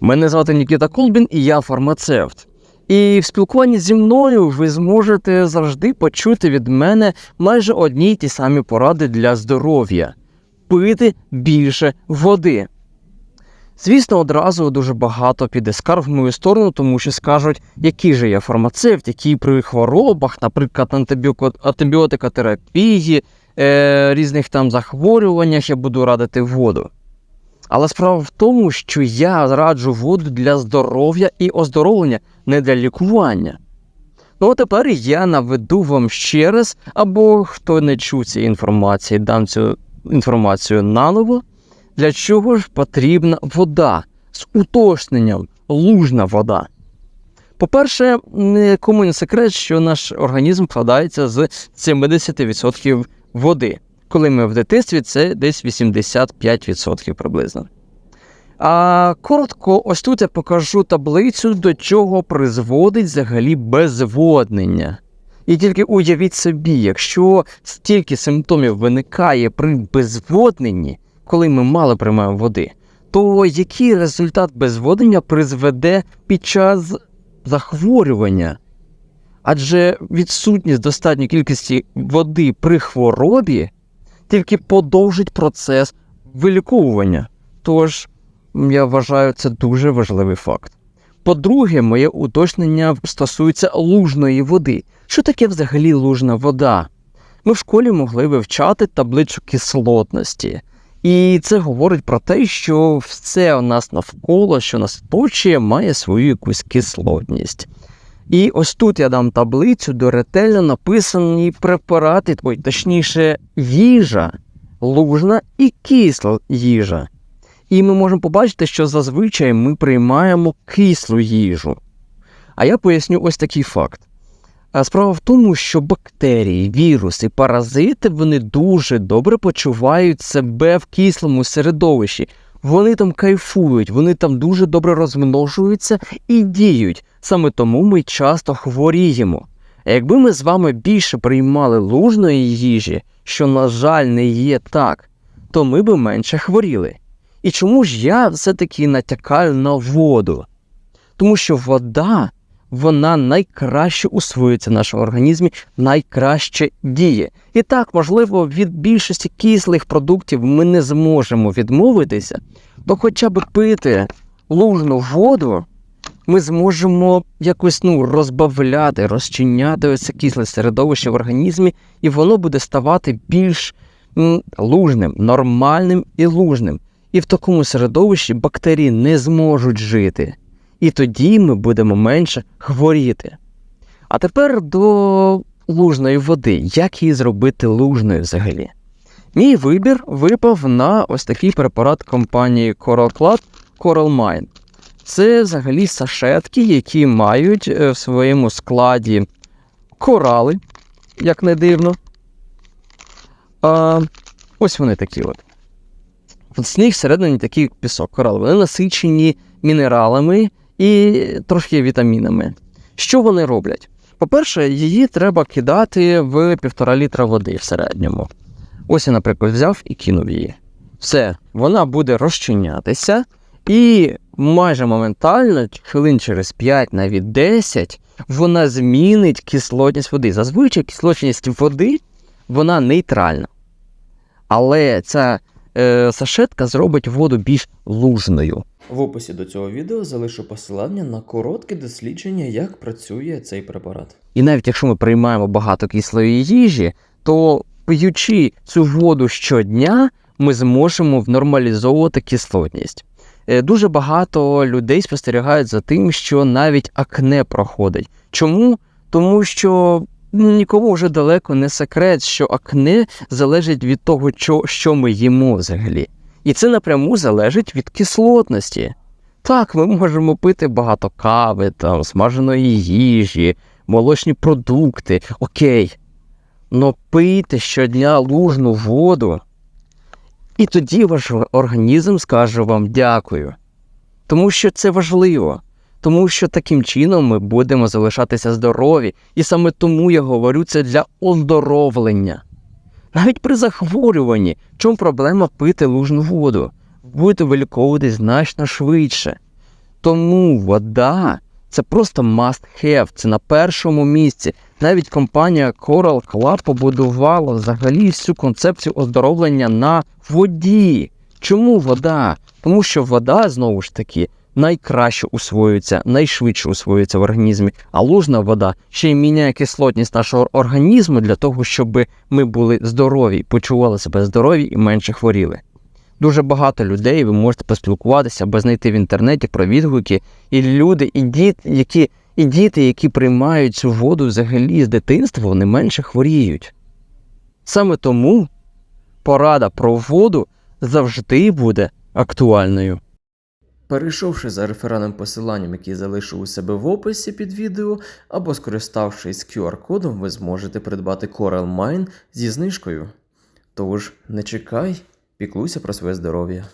Мене звати Нікіта Колбін і я фармацевт. І в спілкуванні зі мною ви зможете завжди почути від мене майже одні й ті самі поради для здоров'я пити більше води. Звісно, одразу дуже багато піде скарг в мою сторону, тому що скажуть, який же я фармацевт, який при хворобах, наприклад, антибіотикотерапії, е, різних там захворюваннях я буду радити воду. Але справа в тому, що я раджу воду для здоров'я і оздоровлення, не для лікування. Ну а тепер я наведу вам ще раз, або хто не чув цієї інформації, дам цю інформацію наново. Для чого ж потрібна вода з уточненням лужна вода? По-перше, нікому не секрет, що наш організм складається з 70% води. Коли ми в дитинстві, це десь 85% приблизно. А коротко, ось тут я покажу таблицю, до чого призводить взагалі безводнення. І тільки уявіть собі, якщо стільки симптомів виникає при безводненні, коли ми мало приймаємо води, то який результат безводнення призведе під час захворювання? Адже відсутність достатньої кількості води при хворобі тільки подовжить процес виліковування. Тож, я вважаю, це дуже важливий факт. По-друге, моє уточнення стосується лужної води. Що таке взагалі лужна вода? Ми в школі могли вивчати табличку кислотності. І це говорить про те, що все у нас навколо, що нас оточує, має свою якусь кислотність. І ось тут я дам таблицю, де ретельно написані препарати, ой, точніше, їжа, лужна і кисла їжа. І ми можемо побачити, що зазвичай ми приймаємо кислу їжу. А я поясню ось такий факт. Справа в тому, що бактерії, віруси, паразити вони дуже добре почувають себе в кислому середовищі. Вони там кайфують, вони там дуже добре розмножуються і діють. Саме тому ми часто хворіємо. А якби ми з вами більше приймали лужної їжі, що, на жаль, не є так, то ми би менше хворіли. І чому ж я все-таки натякаю на воду? Тому що вода вона найкраще усвоюється в нашому організмі, найкраще діє. І так, можливо, від більшості кислих продуктів ми не зможемо відмовитися, то хоча б пити лужну воду, ми зможемо якось ну, розбавляти, розчиняти це кисле середовище в організмі, і воно буде ставати більш лужним, нормальним і лужним. І в такому середовищі бактерії не зможуть жити. І тоді ми будемо менше хворіти. А тепер до лужної води. Як її зробити лужною взагалі? Мій вибір випав на ось такий препарат компанії Coral Club Coral Mine. Це взагалі сашетки, які мають е, в своєму складі корали, як не дивно. А, ось вони такі от. З них всередині такий пісок корал. Вони насичені мінералами і трошки вітамінами. Що вони роблять? По-перше, її треба кидати в півтора літра води в середньому. Ось я, наприклад, взяв і кинув її. Все, вона буде розчинятися, і майже моментально, хвилин через 5, навіть 10, вона змінить кислотність води. Зазвичай кислотність води вона нейтральна. Але ця е, сашетка зробить воду більш лужною. В описі до цього відео залишу посилання на коротке дослідження, як працює цей препарат. І навіть якщо ми приймаємо багато кислої їжі, то п'ючи цю воду щодня, ми зможемо нормалізовувати кислотність. Е, Дуже багато людей спостерігають за тим, що навіть акне проходить. Чому? Тому що ну, нікому вже далеко не секрет, що акне залежить від того, що, що ми їмо взагалі. І це напряму залежить від кислотності. Так, ми можемо пити багато кави, там, смаженої їжі, молочні продукти, окей. Но пийте щодня лужну воду, і тоді ваш організм скаже вам дякую. Тому що це важливо. Тому що таким чином ми будемо залишатися здорові, і саме тому я говорю це для оздоровлення. Навіть при захворюванні, чому проблема пити лужну воду? Будете виліковуватись значно швидше. Тому вода це просто must have, це на першому місці. Навіть компанія Coral Club побудувала взагалі всю концепцію оздоровлення на воді. Чому вода? Тому що вода, знову ж таки, найкраще усвоюється, найшвидше усвоюється в організмі, а лужна вода ще й міняє кислотність нашого організму для того, щоб ми були здорові, почували себе здорові і менше хворіли. Дуже багато людей ви можете поспілкуватися або знайти в інтернеті про відгуки, і люди, і діти, які, і діти, які приймають цю воду взагалі з дитинства, вони менше хворіють. Саме тому порада про воду завжди буде актуальною. Перейшовши за реферальним посиланням, який залишу у себе в описі під відео, або скориставшись QR-кодом, ви зможете придбати Coral Mine зі знижкою. Тож не чекай, піклуйся про своє здоров'я.